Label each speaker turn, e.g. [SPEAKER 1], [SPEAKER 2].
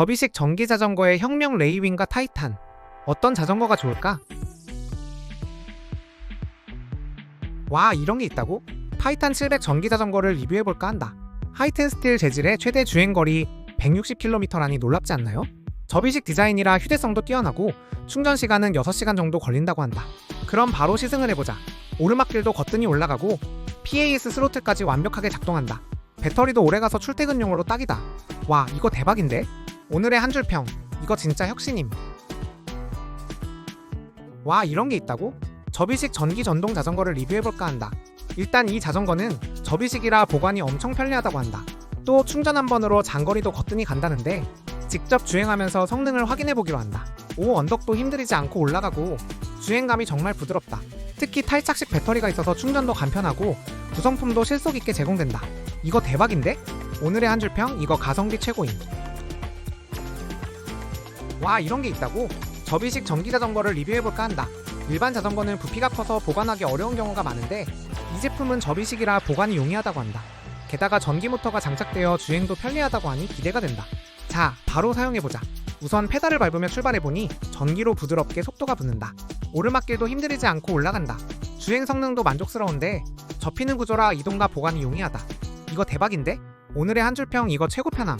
[SPEAKER 1] 접이식 전기 자전거의 혁명 레이윙과 타이탄. 어떤 자전거가 좋을까? 와, 이런 게 있다고? 타이탄 700 전기 자전거를 리뷰해볼까 한다. 하이튼 스틸 재질의 최대 주행거리 160km라니 놀랍지 않나요? 접이식 디자인이라 휴대성도 뛰어나고 충전 시간은 6시간 정도 걸린다고 한다. 그럼 바로 시승을 해보자. 오르막길도 거뜬히 올라가고 PAS 스로틀까지 완벽하게 작동한다. 배터리도 오래가서 출퇴근용으로 딱이다. 와, 이거 대박인데? 오늘의 한 줄 평. 이거 진짜 혁신임. 와, 이런 게 있다고? 접이식 전기 전동 자전거를 리뷰해볼까 한다. 일단 이 자전거는 접이식이라 보관이 엄청 편리하다고 한다. 또 충전 한 번으로 장거리도 거뜬히 간다는데 직접 주행하면서 성능을 확인해보기로 한다. 오 언덕도 힘들이지 않고 올라가고 주행감이 정말 부드럽다. 특히 탈착식 배터리가 있어서 충전도 간편하고 구성품도 실속 있게 제공된다. 이거 대박인데? 오늘의 한 줄 평 이거 가성비 최고임. 와 이런 게 있다고? 접이식 전기 자전거를 리뷰해볼까 한다. 일반 자전거는 부피가 커서 보관하기 어려운 경우가 많은데 이 제품은 접이식이라 보관이 용이하다고 한다. 게다가 전기 모터가 장착되어 주행도 편리하다고 하니 기대가 된다. 자, 바로 사용해보자. 우선 페달을 밟으며 출발해보니 전기로 부드럽게 속도가 붙는다. 오르막길도 힘들이지 않고 올라간다. 주행 성능도 만족스러운데 접히는 구조라 이동과 보관이 용이하다. 이거 대박인데? 오늘의 한 줄 평 이거 최고 편함.